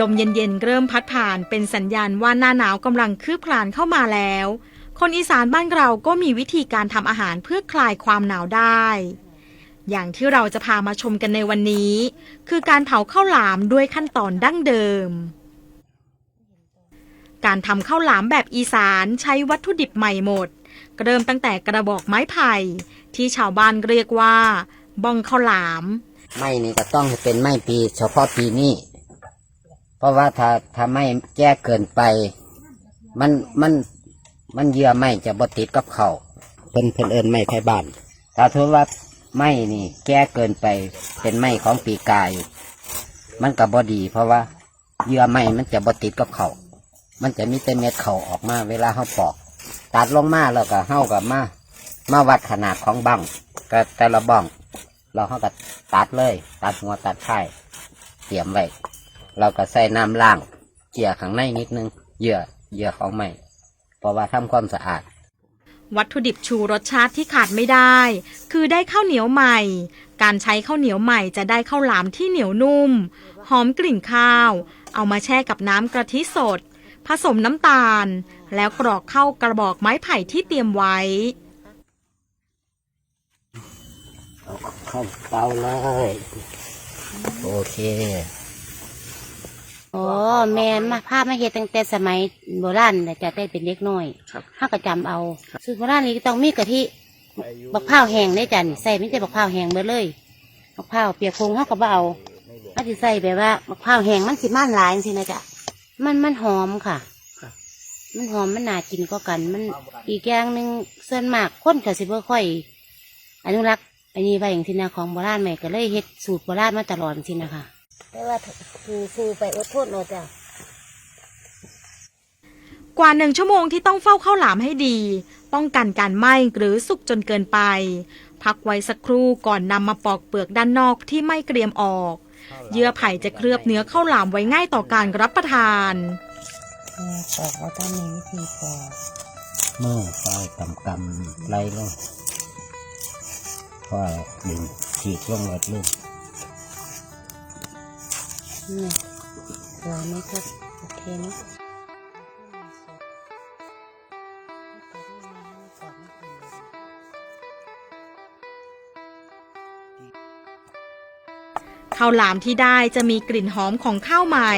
ลมเย็นๆเริ่มพัดผ่านเป็นสัญญาณว่าหน้าหนาวกำลังคืบคลานเข้ามาแล้ว คนอีสานบ้านเราก็มีวิธีการทำอาหารเพื่อคลายความหนาวได้ อย่างที่เราจะพามาชมกันในวันนี้ คือการเผาข้าวหลามด้วยขั้นตอนดั้งเดิม การทำข้าวหลามแบบอีสานใช้วัตถุดิบใหม่หมด เริ่มตั้งแต่กระบอกไม้ไผ่ ที่ชาวบ้านเรียกว่าบ้องข้าวหลาม ไม่นี่ก็ต้องเป็นไม้ปีเฉพาะปีนี้ เพราะว่าถ้าถ้าไม่แก้เกินไป มันมันมันเยื่อไม่จะบติดกับเขาเพิ่นเพิ่นเอินไม้ไผ่บ้านถ้าถือว่าไม้นี่ แก้เกินไปเป็นไม้ของปีกาย มันก็บดี เพราะว่าเยื่อไม้มันจะบติดกับเขามันจะมีแต่เม็ดเขาออกมา เวลาเขาปอก ตัดลงมาแล้วก็เฮากับมามาวัดขนาดของบังก็แต่ละบ้อง เราเขาก็ตัดเลย ตัดหัวตัดท้ายเตรียมไว้ เราก็ใส่น้ำล้างเกี่ยข้างในนิดนึงเหยื่อเหยื่อของใหม่เพราะว่าทำความสะอาด วัตถุดิบชูรสชาติที่ขาดไม่ได้ คือได้ข้าวเหนียวใหม่ การใช้ข้าวเหนียวใหม่จะได้ข้าวหลามที่เหนียวนุ่ม หอมกลิ่นข้าว เอามาแช่กับน้ำกะทิสด ผสมน้ำตาล แล้วกรอกเข้ากระบอกไม้ไผ่ที่เตรียมไว้เข้าเตาเลย โอเค โอ้แม่นมาพามาเฮ็ดตั้งแต่สมัยโบราณแต่จะได้เป็นเล็กน้อยครับเฮาก็จำเอาสูตรโบราณนี่ก็ต้องมีกะทิบักพร้าวแห้งได้จันใส่ไม่ใช่บักพร้าวแห้งเบิดเลยบักพร้าวเปียกคงเฮาก็บ่เอาเฮาสิใส่แบบว่าบักพร้าวแห้งมันสิมันหลายจังซี่นะจ๊ะมันมันหอมค่ะ มันหอมมันน่ากินก็กัน มันอีกอย่างหนึ่งส่วนมากคนก็สิบ่ค่อย อนุรักษ์อันนี้ไว้อย่างที่นาของโบราณใหม่ก็เลยเฮ็ดสูตรโบราณมาตลอดจริงนะคะ แต่ว่าคือสู้ไปอดทนเราจ้ะกว่าหนึ่งชั่วโมงที่ต้องเฝ้าข้าวหลามให้ดี ป้องกันการไหม้หรือสุกจนเกินไป พักไว้สักครู่ก่อนนำมาปอกเปลือกด้านนอกที่ไม่เกรียมออก เยื่อไผ่จะเคลือบเนื้อข้าวหลามไว้ง่ายต่อการรับประทานปอกว่าต้องมีวิธีปอกมือไฟกำกำไล่ลงพอดึงฉีกลงหมดเลย นี่สวยไหมครับ โอเคไหมข้าวหลามที่ได้จะมีกลิ่นหอมของข้าวใหม่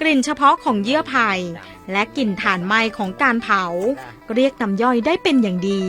กลิ่นเฉพาะของเยื่อไผ่และกลิ่นถ่านไหม้ของการเผา เรียกน้ำย่อยได้เป็นอย่างดี